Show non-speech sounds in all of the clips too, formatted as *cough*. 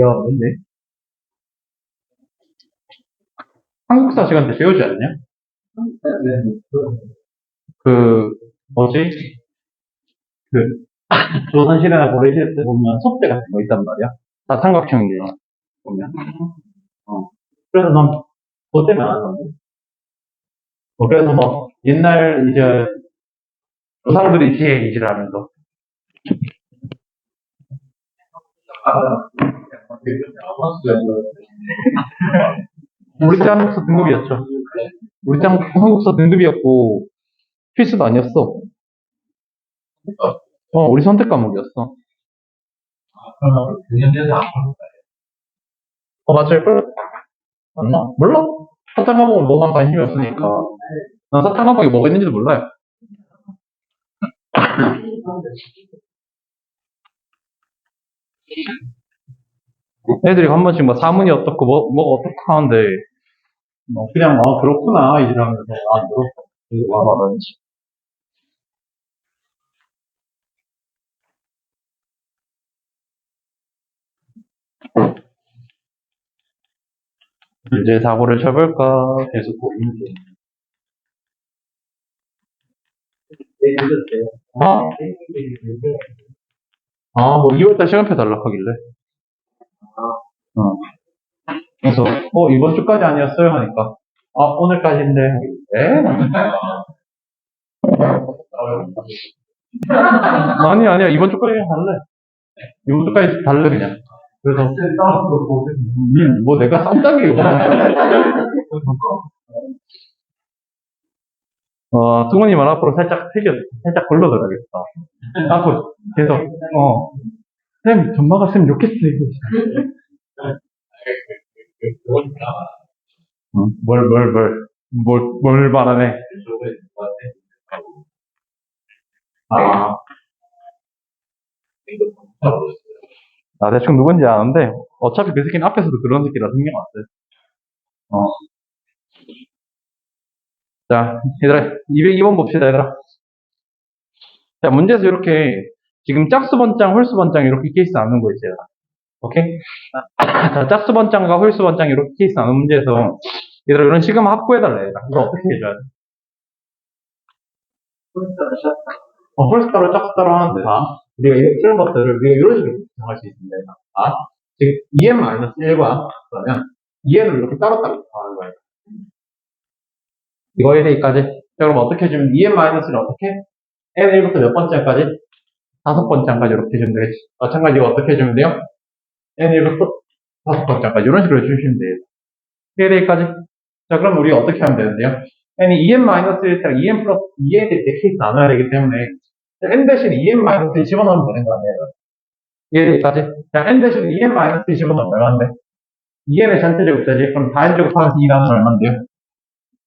야, 뭔데? 한국사 시간 때 배우지 않냐? 그, 뭐지? 그, *laughs* 조선시대나 고려시대 때 보면 속대 같은 거 있단 말이야. 다 삼각형이에요. 보면. 어. 그래서 난, 그것 때문에 안 하는데. 뭐, 그래서 뭐, 옛날, 이제, 조상들이 지혜 이지를 하면서. 우리 때 한국사 등급이었죠. 우리 때 한국- 한국사 등급이었고, 필수도 아니었어. 어, 우리 선택 과목이었어. 어, 맞아요. 그래. 맞나? 몰라? 사탕 과목은 뭐만 관심이 없으니까. 난 사탕 과목이 뭐가 있는지도 몰라요. 애들이 한 번씩 뭐 사문이 어떻고 뭐, 뭐가 어떻고 하는데, 뭐 그냥, 아, 그렇구나, 이러면서, 아, 그렇고, 이거 와봐라지. 이제 사고를 쳐볼까? 계속 고민 중. 아, 아, 뭐 2월달 시간표 달락하길래. 어. 그래서, 어, 이번 주까지 아니었어요? 하니까, 아, 오늘까지인데. 에? *laughs* 아니, 아니야. 이번 주까지 달래. 이번 주까지 달래, 그냥. 그래서, 음, 뭐 내가 쌈장이고. *laughs* 어, 말 앞으로 살짝 새겨, 살짝 걸러 들어야겠다. 앞으로 계속, 어. 쌤, 전마가 쌤 욕했어, 이거. 응? 뭘, 뭘, 뭘, 뭘, 뭘 말하네. 아. 나 대충 누군지 아는데, 어차피 그 새끼는 앞에서도 그런 새끼라 써. 어. 자, 얘들아, 202번 봅시다, 얘들아. 자, 문제에서 이렇게, 지금 짝수 번장, 홀수 번장 이렇게 케이스 나누는 거 있어요. 오케이? 자, 짝수 번장과 홀수 번장 이렇게 케이스 나누는 문제에서, 얘들아, 이런 시그마 확보해달라, 얘들아. 이거 어떻게 해줘야 돼? 어, 홀수 따로 짝수 따로 하는데, 다. 우리가 이- 이런 것들을 우리가 이런 식으로 구성할 수 있습니다. 얘들아. 아, 지금 2n-1과, 그러면 2n을 이렇게 따로따로 구성하는 거예요. 이거 1A까지. 자, 그럼 어떻게 해주면 2n-를 어떻게? n1부터 몇 번째까지? 다섯 번째까지 이렇게 해주면 되겠지. 마찬가지로 어떻게 해주면 돼요? n1부터 다섯 번째까지 이런 식으로 해주시면 돼요. 1A까지. 자, 그럼 우리 어떻게 하면 되는데요? n이 2n-1 때랑 2n 플러스 2n을 이렇게 케이스 나눠야 되기 때문에 n 대신 2n-1 집어넣으면 되는 거 아니에요? 1A까지. 자, n 대신 2n-1 집어넣으면 얼마인데? 2n의 전체 제곱자지. 그럼 4n 제곱하면서 2 나누면 얼마인데요?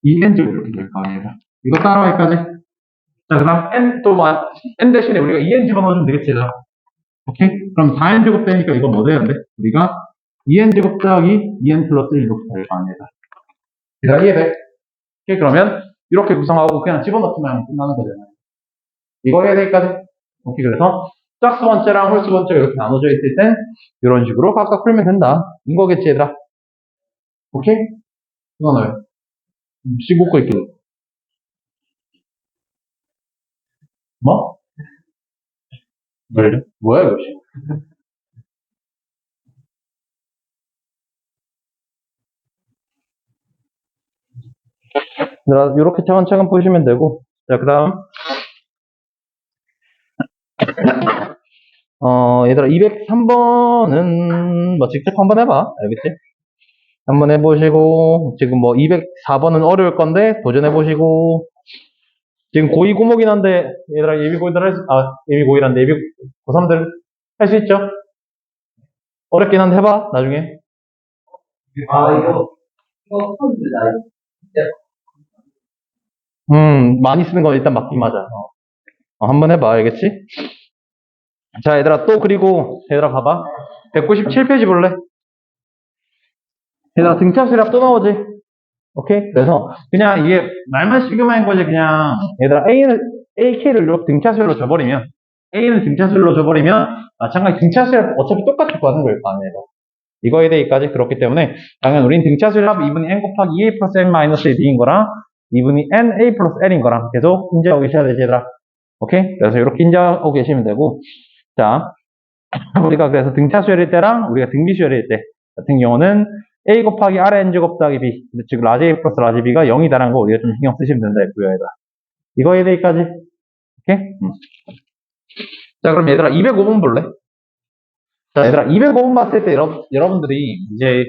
2n제곱 이렇게 될 거 아니에요. 이거 따라와 여기까지. 자, 그 다음 n 또 뭐, n 대신에 우리가 2n 집어넣으면 되겠지, 얘들아. 오케이? 그럼 4n 제곱 되니까 이거 뭐 돼야 돼? 우리가 2n 제곱 더하기 2n 플러스 1 이렇게 될 거 아니에요. 얘들아, 이해돼? 오케이, 그러면 이렇게 구성하고 그냥 집어넣기만 하면 끝나는 거잖아요. 이거 해야 되기까지. 오케이, 그래서 짝수 번째랑 홀수 번째가 이렇게 나눠져 있을 땐 이런 식으로 각각 풀면 된다. 이거겠지, 얘들아. 오케이? 이거 넣어요. 씹고 있길래. 뭐? 뭘? 뭐야, 이거? 씨. 이렇게 차근차근 보시면 되고, 자, 그 다음. 어, 얘들아, 203번은 뭐 직접 한번 해봐. 알겠지? 한번 해보시고, 지금 뭐 204번은 어려울 건데, 도전해보시고, 지금 고2 고목이긴 한데, 얘들아, 예비 고2들 할 수, 아, 예비 고1한데, 예비 고3들 할 수 있죠? 어렵긴 한데 해봐, 나중에. 아, 이거, 이거 음, 많이 쓰는 거 일단 맞긴 맞아. 어. 어, 한번 해봐, 알겠지? 자, 얘들아, 또 그리고, 얘들아, 봐봐. 197페이지 볼래? 얘들아, 등차 수랍 또 나오지? 오케이? 그래서, 그냥 이게 말만 시그마인 거지, 그냥, 얘들아, A를, AK를 이렇게 등차 수로 줘버리면, A는 등차수열로 줘버리면 마찬가지 등차수열 어차피 똑같이 구하는 거예요, 그 안에서. 이거에 대해까지 그렇기 때문에 당연 우린 등차수열 합 2분의 n 곱하기 2a 플러스 n 마이너스 1b인 거랑 2분이 n a 플러스 l인 거랑 계속 인지하고 계셔야 되지 얘들아. 오케이? 그래서 이렇게 인지하고 계시면 되고 자 우리가 그래서 등차수열일 때랑 우리가 등비수열일 때 같은 경우는 a 곱하기 r n 제곱 더하기 b 즉 라지 a 플러스 라지 b가 0이다라는 거 우리가 좀 신경 쓰시면 된다 했고요 얘들아. 이거에 대해까지 오케이? 음. 자 그럼 얘들아 205번 볼래? 자, 얘들아, 205번 봤을 때 여러, 여러분들이 이제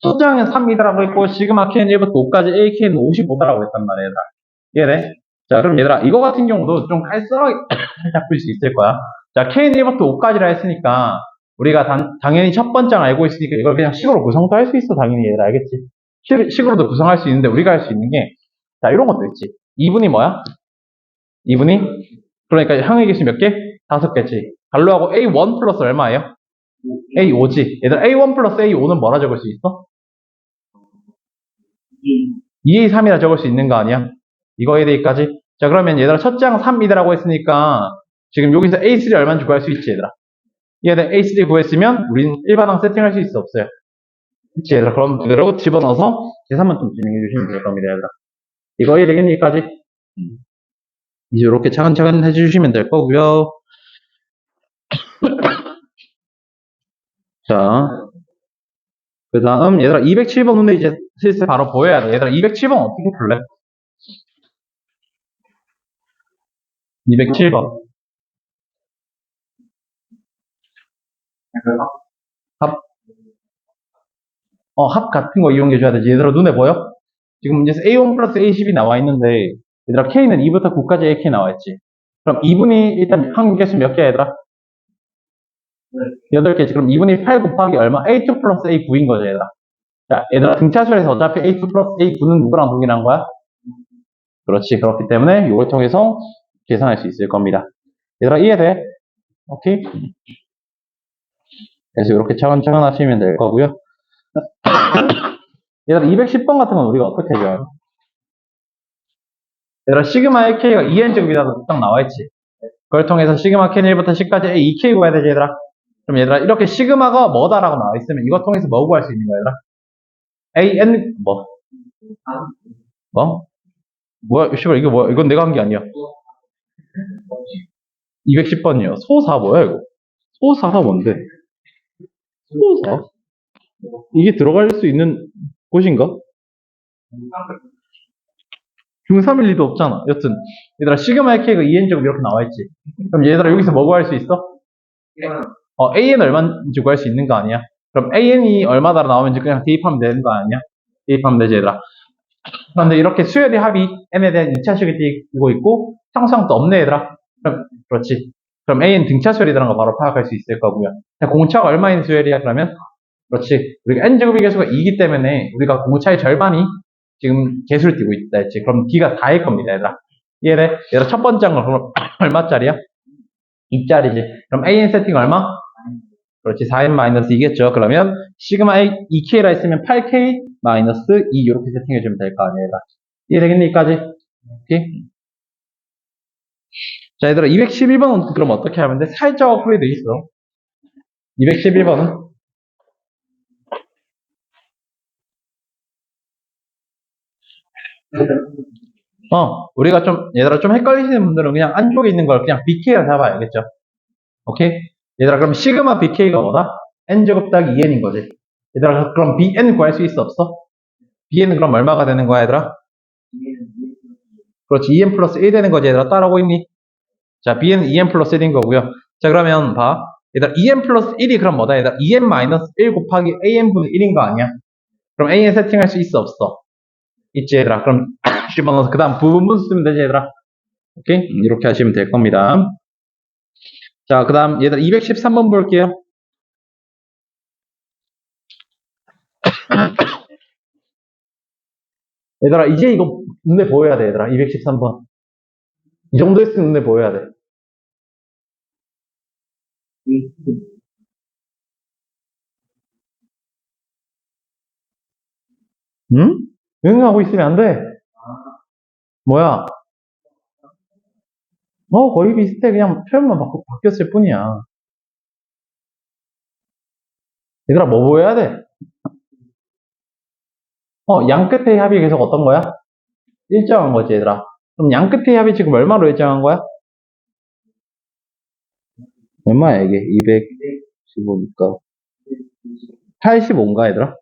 첫 장은 3이다라고 했고, 시그마 K는 1부터 5까지 AK는 55다라고 했단 말이야, 얘들아. 이해돼? 자, 그럼 얘들아, 이거 같은 경우도 좀 깔끔하게 잡을 *coughs* 수 있을 거야. 자, K는 1부터 5까지라 했으니까, 우리가 단- 당연히 첫 번장 알고 있으니까 이걸 그냥 식으로 구성도 할 수 있어, 당연히 얘들아, 알겠지? 식, 식으로도 구성할 수 있는데, 우리가 할 수 있는 게, 자, 이런 것도 있지. 2분이 뭐야? 2분이? 그러니까 항의 개수 몇 개? 다섯 개지. 갈로하고 A1 플러스 얼마예요? A5지. 얘들 A1 플러스 A5는 뭐라 적을 수 있어? 2A3이라 적을 수 있는 거 아니야? 이거에 대해까지. 자, 그러면 얘들아, 첫 장 3이다라고 했으니까, 지금 여기서 A3 얼마인지 구할 수 있지, 얘들아. 얘들 A3 구했으면, 우린 일반항 세팅할 수 있어, 없어요? 그치, 얘들아. 그럼 그대로 집어넣어서 계산만 좀 진행해 주시면 될 겁니다, 얘들아. 이거에 되겠니, 여기까지? 이제 이렇게 차근차근 해주시면 될 거고요 *coughs* 자, 그 다음, 얘들아, 207번 오늘 이제 슬슬 바로 보여야 돼. 얘들아, 207번 어떻게 풀래? 207번. 합. 어, 합 같은 거 이용해줘야 되지. 얘들아, 눈에 보여? 지금 이제 A1 플러스 A10이 나와 있는데, 얘들아, K는 2부터 9까지 AK 나와 있지. 그럼 2분이 일단 한 개수 몇 개야, 얘들아? 8개지. 그럼 2분의 8 곱하기 얼마? A2 플러스 A9인 거죠, 얘들아. 자, 얘들아, 등차수에서 어차피 A2 플러스 A9는 누구랑 동일한 거야? 그렇지. 그렇기 때문에 이걸 통해서 계산할 수 있을 겁니다. 얘들아, 이해돼? 오케이? 그래서 이렇게 차근차근 하시면 될 거고요. *coughs* 얘들아, 210번 같은 건 우리가 어떻게 해줘요? 얘들아, 시그마 1K가 2N제곱이라고 딱 나와있지. 그걸 통해서 시그마 K는 1부터 10까지 A2K 구해야 되지, 얘들아. 그럼 얘들아, 이렇게 시그마가 뭐다라고 나와 있으면 이거 통해서 뭐 구할 수 있는 거야, 얘들아? AN, 뭐? 뭐? 뭐야, 씨발, 이거 뭐야? 이건 내가 한 게 아니야. 210번이요. 소사 뭐야, 이거? 소사가 뭔데? 소사? 이게 들어갈 수 있는 곳인가? 중3일 리도 없잖아. 여튼, 얘들아, 시그마 K가 2N제곱 이렇게 나와있지. 그럼 얘들아, 여기서 뭐 구할 수 있어? 어, AN 얼마인지 구할 수 있는 거 아니야? 그럼 AN이 얼마다 나오는지 그냥 대입하면 되는 거 아니야? 대입하면 되지, 얘들아. 그런데 이렇게 수열의 합이 N에 대한 2차식이 띄고 있고, 상수항도 없네, 얘들아. 그럼, 그렇지. 그럼 AN 등차수열이라는 거 바로 파악할 수 있을 거고요. 자, 공차가 얼마인 수열이야, 그러면? 그렇지. 우리가 N제곱의 개수가 2이기 때문에 우리가 공차의 절반이 지금 개수를 띄고 있다 했지. 그럼 D가 4일 겁니다, 얘들아. 이해돼? 얘들아, 첫 번째 건 그럼 *coughs* 얼마짜리야? 2짜리지. 그럼 AN 세팅 얼마? 그렇지. 4n 마이너스 2겠죠. 그러면 시그마 A 2K라 했으면 8K 마이너스 2 이렇게 세팅해주면 될 거 아니에요. 얘들아. 이해되겠니? 여기까지? 오케이? 자, 얘들아, 211번은 그럼 어떻게 하면 돼? 살짝 어플이 돼 있어. 211번은? 어, 우리가 좀, 얘들아, 좀 헷갈리시는 분들은 그냥 안쪽에 있는 걸 그냥 BK라 잡아야겠죠. 오케이? 얘들아, 그럼 시그마 BK가 뭐다? N제곱 더하기 2N인 거지. 얘들아, 그럼 BN 구할 수 있어, 없어? BN은 그럼 얼마가 되는 거야, 얘들아? 그렇지, 2N 플러스 1 되는 거지, 얘들아. 따라오고 있니? 자, B는 2N 플러스 1인 거고요. 자, 그러면 봐. 얘들아, 2N 플러스 1이 그럼 뭐다, 얘들아? 2N 마이너스 1 곱하기 AN분의 1인 거 아니야? 그럼 AN 세팅할 수 있어, 없어? 있지, 얘들아. 그럼 *coughs* 집어넣어서 그 다음 부분분 쓰면 되지, 얘들아. 오케이? 이렇게 하시면 될 겁니다. 자, 그 다음, 얘들아, 213번 볼게요. *coughs* 얘들아, 이제 이거 눈에 보여야 돼, 얘들아. 213번. 이 정도 했으면 눈에 보여야 돼. 응? 응 하고 있으면 안 돼. 뭐야? 어, 거의 비슷해. 그냥 표현만 바, 바뀌었을 뿐이야. 얘들아, 뭐 보여야 돼? 어, 양 끝의 합이 계속 어떤 거야? 일정한 거지, 얘들아. 그럼 양 끝의 합이 지금 얼마로 일정한 거야? 얼마야, 이게? 215니까. 85인가, 얘들아?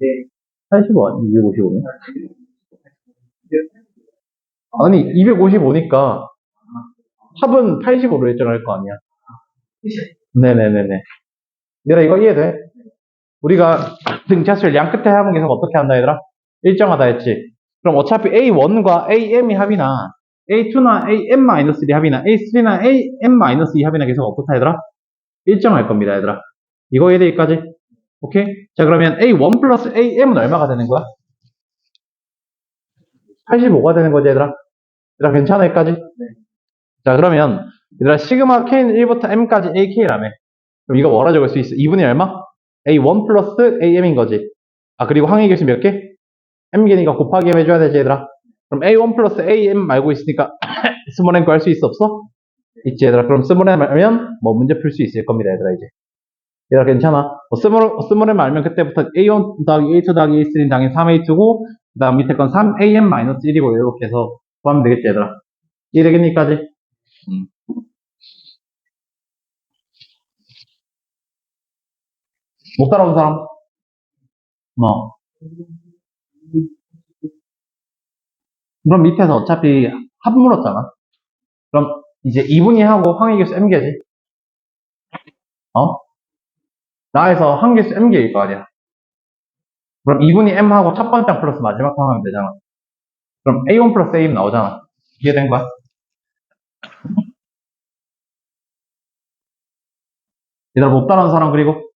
네. 85 아니, 255네? 아니, 255니까 합은 85로 일정할 거 아니야. 네네네네. 얘들아, 이거 이해돼? 우리가 등차수를 양 끝에 합은 계속 어떻게 한다, 얘들아? 일정하다 했지. 그럼 어차피 A1과 AM이 합이나 A2나 AM-3 합이나 A3나 AM-2 합이나 계속 어떻다, 얘들아? 일정할 겁니다, 얘들아. 이거 이해돼, 여기까지? 오케이? 자, 그러면 A1 플러스 AM은 얼마가 되는 거야? 85가 되는 거지, 얘들아? 얘들아, 괜찮아, 여기까지? 자, 그러면, 얘들아, 시그마 K는 1부터 M까지 AK라며. 그럼 이거 뭐라 적을 수 있어? 2분의 얼마? A1 플러스 AM인 거지. 아, 그리고 항의 개수 몇 개? M개니까 곱하기 M 해줘야 되지, 얘들아. 그럼 A1 플러스 AM 말고 있으니까, *coughs* 스몰 M 구할 수 있어, 없어? 있지, 얘들아. 그럼 스몰 M 알면, 뭐 문제 풀 수 있을 겁니다, 얘들아, 이제. 얘들아, 괜찮아. 뭐 스몰, 스몰 M 알면 그때부터 A1 더하기 A2 더하기 A3는 당연히 3A2고, 그 다음 밑에 건 3AM-1이고, 이렇게 해서 구하면 되겠지, 얘들아. 이해되겠니까지? 음. 못 따라온 사람? 뭐. 그럼 밑에서 어차피 합 물었잖아. 그럼 이제 2분위 하고 항의계수 m개지. 어? 나에서 항계수 m개일 거 아니야. 그럼 2분위 m하고 첫 번째 플러스 마지막 항하면 되잖아. 그럼 a1 플러스 a 나오잖아. 이해된 거야? *laughs* 얘들아 못 따라온 사람 그리고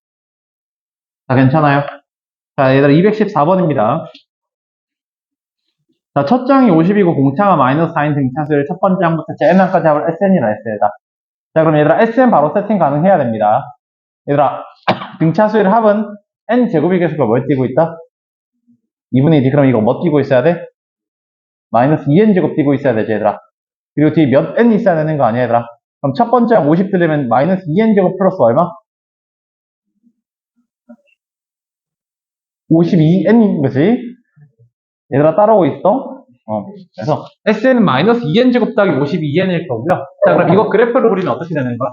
자 괜찮아요? 자 얘들아 214번입니다. 자, 첫 장이 50이고 공차가 마이너스 4인 등차수를 첫 번째 항부터 n항까지 합을 SN이라 했어요. 자, 그럼 얘들아 SN 바로 세팅 가능해야 됩니다. 얘들아 *coughs* 등차수의 합은 n 제곱의 개수가 뭘 띄고 있다? 2분의 1이 그럼 이거 뭐 띄고 있어야 돼? 마이너스 2n 제곱 띄고 있어야 되지 얘들아. 그리고 뒤에 몇 n 있어야 되는 거 아니야 얘들아? 그럼 첫 번째 항 50 들으면 마이너스 2n 제곱 플러스 얼마? 52n인 거지? 얘들아 따라오고 있어? 어. 그래서 SN은 마이너스 2n 제곱 더하기 52n일 거고요. 자 그럼 이거 그래프로 그리면 어떻게 되는 거야?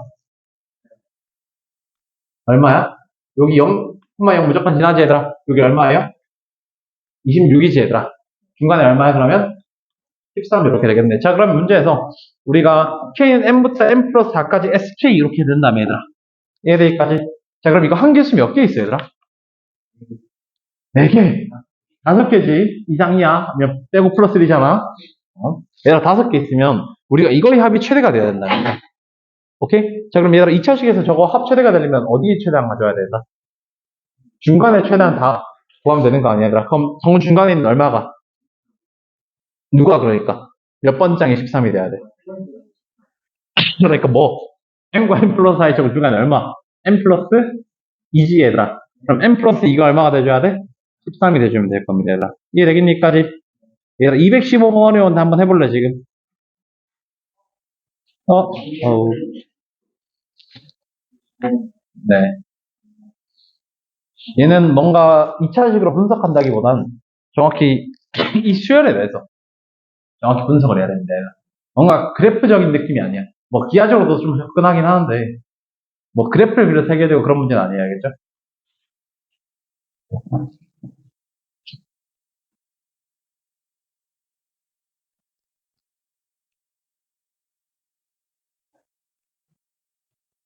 얼마야? 여기 0, 0 무조건 지나지 얘들아. 여기 얼마예요? 26이지 얘들아. 중간에 얼마야 그러면? 13 이렇게 되겠네. 자 그럼 문제에서 우리가 K는 M부터 M 플러스 4까지 SK 이렇게 된다며 얘들아. 얘들까지. 자 그럼 이거 한 개수 몇 개 있어 얘들아? 4개. 다섯 개지. 이상 이야. 몇, 빼고 플러스 1이잖아. 어? 얘들아, 다섯 개 있으면, 우리가 이거의 합이 최대가 돼야 된다. 오케이? 자, 그럼 얘들아, 2차식에서 저거 합 최대가 되려면 어디에 최대한 가져야 된다? 중간에 최대한 다 구하면 되는 거 아니야, 얘들아? 그럼 정 중간에 있는 얼마가? 누가 그러니까? 몇 번장에 13이 돼야 돼? *laughs* 그러니까 뭐? m과 m 플러스 i 정 중간에 얼마? m 플러스 2지, 얘들아. 그럼 m 플러스 2가 얼마가 돼줘야 돼? 13이 돼주면 될 겁니다, 얘들아. 이해되겠니까지? 얘들아, 215번 어려운데 한번 해볼래, 지금? 어? 어우. 네. 얘는 뭔가 2차식으로 분석한다기보단 정확히 *laughs* 이 수열에 대해서 정확히 분석을 해야. 얘들아. 뭔가 그래프적인 느낌이 아니야. 뭐 기하적으로도 좀 접근하긴 하는데 뭐 그래프를 그려서 해결되고 그런 문제는 아니에요, 알겠죠?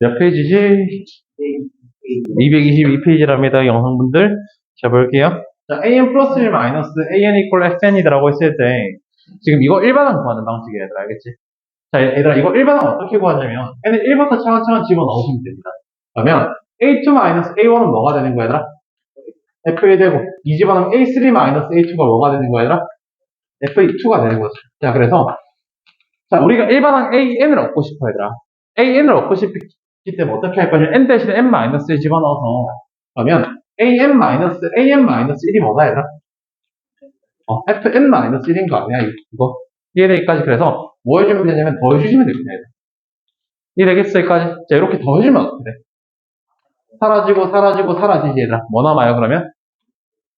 몇 페이지지? 222페이지랍니다, 영상분들. 자, 볼게요. 자, an 플러스 1 마이너스 an 이퀄 sn이라고 했을 때, 지금 이거 일반항 구하는 방식이야, 얘들아, 알겠지? 자, 얘들아, 이거 일반항 어떻게 구하냐면, n을 1부터 차근차근 집어넣으시면 됩니다. 그러면, a2 마이너스 a1은 뭐가 되는 거야, 얘들아? f1 되고, 이 집어넣으면 a3 마이너스 a2가 뭐가 되는 거야, 얘들아? f2가 되는 거지. 자, 그래서, 자, 우리가 일반항 an을 얻고 싶어, 얘들아. an을 얻고 싶 기 때문에 어떻게 할 거냐? n 대신에 n 마이너스를 집어넣어서 그러면 an 마이너스 an 마이너스 1이 뭐다 얘들아? 어, fn 마이너스 1인 거 아니야 이거? 이해되기까지 그래서 뭐 해주면 되냐면 더해주시면 됩니다. 이 되겠어, 여기까지. 자, 이렇게 더해주면 어떻게 돼? 사라지고, 사라지고, 사라지지, 얘들아. 뭐 남아요, 그러면?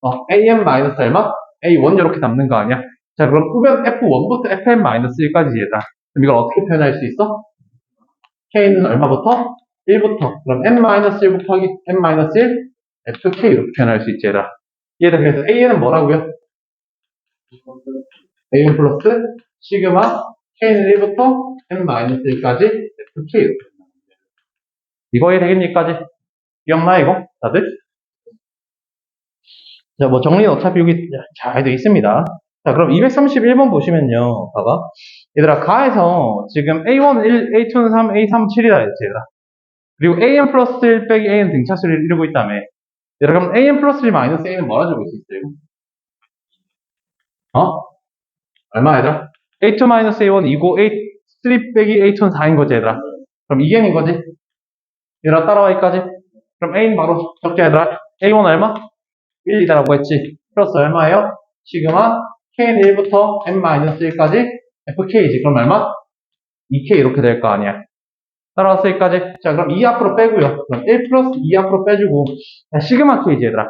어, am 마이너스 얼마? a1 이렇게 남는 거 아니야? 자, 그럼 후면 f1부터 fn 마이너스 1까지 얘들아. 그럼 이걸 어떻게 표현할 수 있어? K는 얼마부터? 1부터. 그럼 n 마이너스 1 곱하기 n 마이너스 1, fk 이렇게 표현할 수 있지, 얘들아. 얘들아, 그래서 a는 뭐라고요? a1 플러스 시그마 k는 1부터 n 마이너스 1까지 fk 이렇게 이거 해야 되겠니까지? 기억나, 이거? 다들? 자, 뭐 정리는 어차피 여기 잘 돼 있습니다. 자, 그럼 231번 보시면요. 봐봐. 얘들아, 가에서 지금 A1 1, A2는 3, A3 7이다 했지, 얘들아. 그리고 AN 플러스 1 빼기 AN 등차수를 이루고 있다며. 얘들아, 그럼 AN 플러스 1 마이너스 A는 뭐라 적을 수 있어요? 어? 얼마, 얘들아? A2 마이너스 A1 2고 A3 빼기 A2는 4인 거지, 얘들아. 그럼 이게 인 거지? 얘들아, 따라와, 여기까지. 그럼 A는 바로 적자, 얘들아. A1 얼마? 1이다라고 했지. 플러스 얼마예요? 시그마 K는 1부터 n-1까지 fk지. 그럼 얼마? 2k 이렇게 될 거 아니야. 따라왔어 여기까지. 자 그럼 2 앞으로 빼고요. 그럼 1 플러스 2 앞으로 빼주고 자, 시그마 k지 얘들아.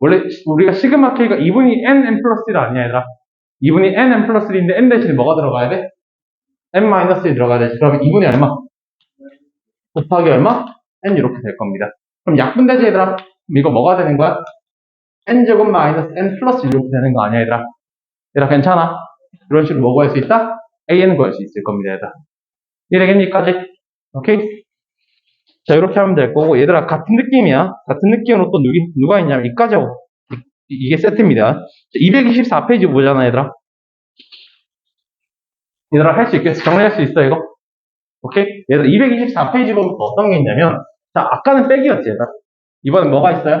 원래 우리가 시그마 k가 2분이 n n 플러스 1 아니야 얘들아. 2분이 n n 플러스 1인데 n 대신에 뭐가 들어가야 돼? n-1 들어가야 되지. 그러면 2분이 얼마? 곱하기 얼마? n 이렇게 될 겁니다. 그럼 약분되지 얘들아. 그럼 이거 뭐가 되는 거야? n제곱 마이너스 n 플러스 1 이렇게 되는 거 아니야, 얘들아? 얘들아, 괜찮아? 이런 식으로 뭐 구할 수 있다? an을 구할 수 있을 겁니다, 얘들아. 이해되겠니까지? 오케이? 자, 이렇게 하면 될 거고, 얘들아, 같은 느낌이야. 같은 느낌으로 또 누기, 누가 있냐면, 이까지 하고, 이- 이게 세트입니다. 224페이지 보잖아, 얘들아. 얘들아, 할 수 있겠어? 정리할 수 있어, 이거? 오케이? 얘들아, 224페이지 보면 또 어떤 게 있냐면, 자, 아까는 빼기였지, 얘들아. 이번엔 뭐가 있어요?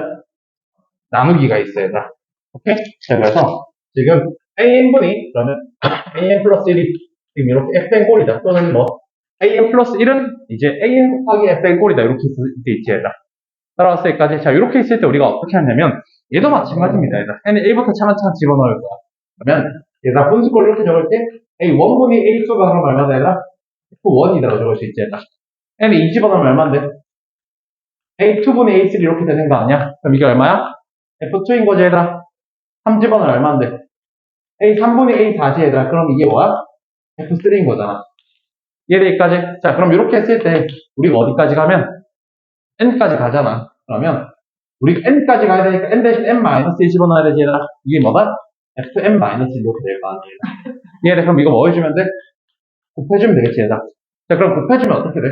나누기가 있어요, 얘들아. 오케이? 자, 그래서 지금 AN분이 그러면 AN 플러스 1이 지금 이렇게 FN 꼴이다. 또는 뭐 AN 플러스 1은 이제 AN 곱하기 FN 꼴이다. 이렇게 돼 있지, 얘들아. 따라왔을 때까지. 자, 이렇게 있을 때 우리가 어떻게 하냐면 얘도 마찬가지입니다, 얘들아. N을 1부터 차근차근 집어넣을 거야. 그러면 얘들아, 분수꼴 이렇게 적을 때 A1분이 A2가 그럼 얼마다, 얘들아? F1이라고 적을 수 있지, 얘들아. N을 2 집어넣으면 얼마인데? A2분의 A3 이렇게 되는 거 아니야? 그럼 이게 얼마야? F2인 거지, 얘들아. 3집어는 얼마인데? A3분의 A4지, 얘들아. 그럼 이게 뭐야? F3인 거잖아. 이해되기까지? 자, 그럼 이렇게 했을 때, 우리가 어디까지 가면? N까지 가잖아. 그러면, 우리 N까지 가야 되니까 N 대신 N-1 집어넣어야 되지, 얘들아. 이게 뭐다? Fn-1 이렇게 될 거 아니야. *laughs* 이해돼? 그럼 이거 뭐 해주면 돼? 곱해주면 되겠지, 얘들아. 자, 그럼 곱해주면 어떻게 돼?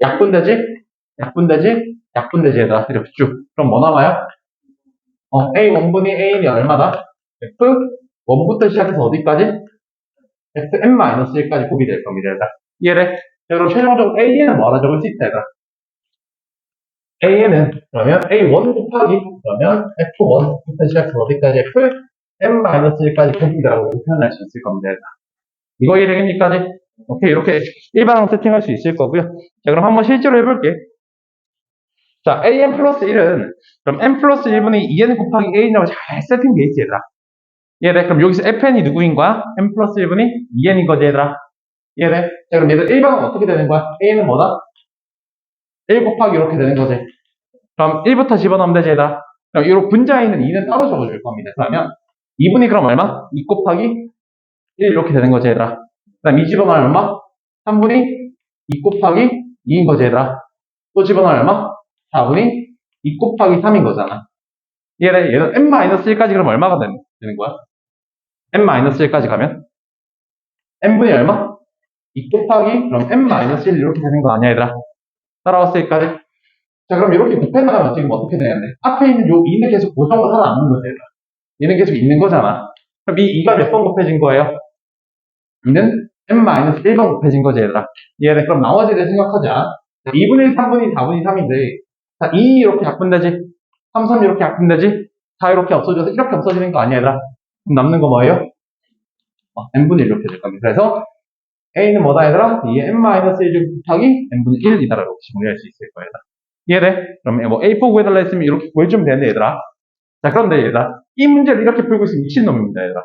약분되지? 약분되지? 약분되지, 얘들아. 이렇게 쭉. 그럼 뭐 남아요? 어, A1분의 A이 얼마다? F1부터 시작해서 어디까지? Fn-1까지 곱이 될 겁니다, 얘들아. 이해돼? 자, 그럼 최종적으로 A는 뭐라 적을 수 있다, 얘들아? A는 그러면 A1 곱하기 그러면 F1부터 시작해서 어디까지? Fn-1까지 곱이라고 표현할 수 있을 겁니다, 얘들아. 이거 이해되겠니까지? 오케이, 이렇게 일반으로 세팅할 수 있을 거고요. 자, 그럼 한번 실제로 해볼게. 자, an 플러스 1은, 그럼 n 플러스 1분의 2n 곱하기 a라고 잘 세팅되어 있지, 얘들아. 얘들, 그럼 여기서 fn이 누구인 거야? n 플러스 1분이 2n인 거지, 얘들아. 얘들. 자, 그럼 얘들 1번은 어떻게 되는 거야? a는 뭐다? 1 곱하기 이렇게 되는 거지. 그럼 1부터 집어넣으면 되지, 얘들아. 그럼 이 분자에 있는 2는 따로 적어줄 겁니다. 그러면 2분이 그럼 얼마? 2 곱하기 1 이렇게 되는 거지, 얘들아. 그 다음 이 집어넣으면 얼마? 3분이 2 곱하기 2인 거지, 얘들아. 또 집어넣으면 얼마? 4분이 2 곱하기 3인 거잖아. 얘는, 얘는 n-1까지 그럼 얼마가 되는, 되는 거야? n-1까지 가면? n분이 얼마? 2 곱하기, 그럼 n-1 이렇게 되는 거 아니야, 얘들아? 따라왔을 때까지? 자, 그럼 이렇게 곱해나가면 지금 어떻게 되겠네? 앞에 있는 요 2는 계속 고정을 살아남는 거지, 얘들아. 얘는 계속 있는 거잖아. 그럼 이 2가 몇 번 곱해진 거예요? 2는 n-1번 곱해진 거지, 얘들아. 얘네, 그럼 나머지를 생각하자. 2분의 1, 3분의 4분의 3인데, 자, 2 이렇게 약분되지? 3, 3 이렇게 약분되지? 4 이렇게 없어져서 이렇게 없어지는 거 아니야, 얘들아? 그럼 남는 거 뭐예요? 어, n분의 1 이렇게 될 겁니다. 그래서, a는 뭐다, 얘들아? 2의 n-1 곱하기 n분의 1이다라고 이렇게 정리할 수 있을 거야, 얘들아. 이해돼? 그럼 뭐 A4 구해달라 했으면 이렇게 구해주면 되는데, 얘들아. 자, 그런데 얘들아. 이 문제를 이렇게 풀고 있으면 미친놈입니다, 얘들아.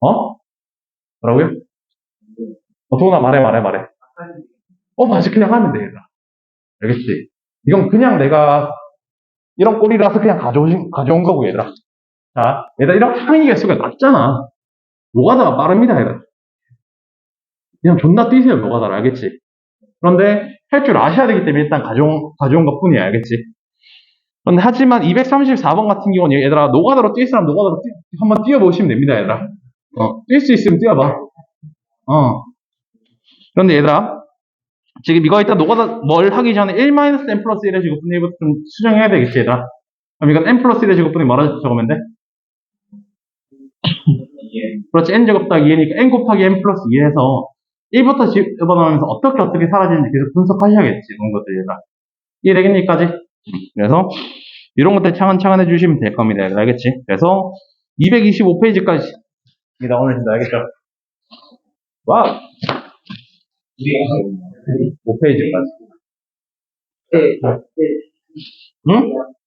어? 뭐라고요? 어, 도훈아, 말해, 말해, 말해. 어, 맞아. 그냥 하면 돼, 얘들아. 알겠지? 이건 그냥 내가 이런 꼴이라서 그냥 가져온, 가져온 거고, 얘들아. 자, 얘들아, 이런 창의 개수가 낮잖아. 노가다가 빠릅니다, 얘들아. 그냥 존나 뛰세요, 노가다를. 알겠지? 그런데 할 줄 아셔야 되기 때문에 일단 가져온, 가져온 것 뿐이야. 알겠지? 그런데 하지만 234번 같은 경우는 얘들아, 노가다로 뛸 사람 노가다로 뛰, 한번 뛰어보시면 됩니다, 얘들아. 어, 뛸 수 있으면 뛰어봐. 어. 그런데 얘들아, 지금 이거 일단 노가다 뭘 하기 전에 1-n 플러스 1의 제곱분의 1부터 좀 수정해야 되겠지, 얘들아. 그럼 이건 n 플러스 1의 제곱분의 뭐라 적으면 돼? *laughs* 그렇지, n 제곱 더하기 2니까 n 곱하기 n 플러스 2에서 1부터 집어넣으면서 어떻게 어떻게 사라지는지 계속 분석하셔야겠지, 그런 것들, 얘들아. 이해되겠니까지? 그래서 이런 것들 차근차근 해주시면 될 겁니다, 얘들아. 알겠지? 그래서 225페이지까지 이게 나오는지 알겠죠? 와우! 우리가 5페이지까지. 네, 네. 응?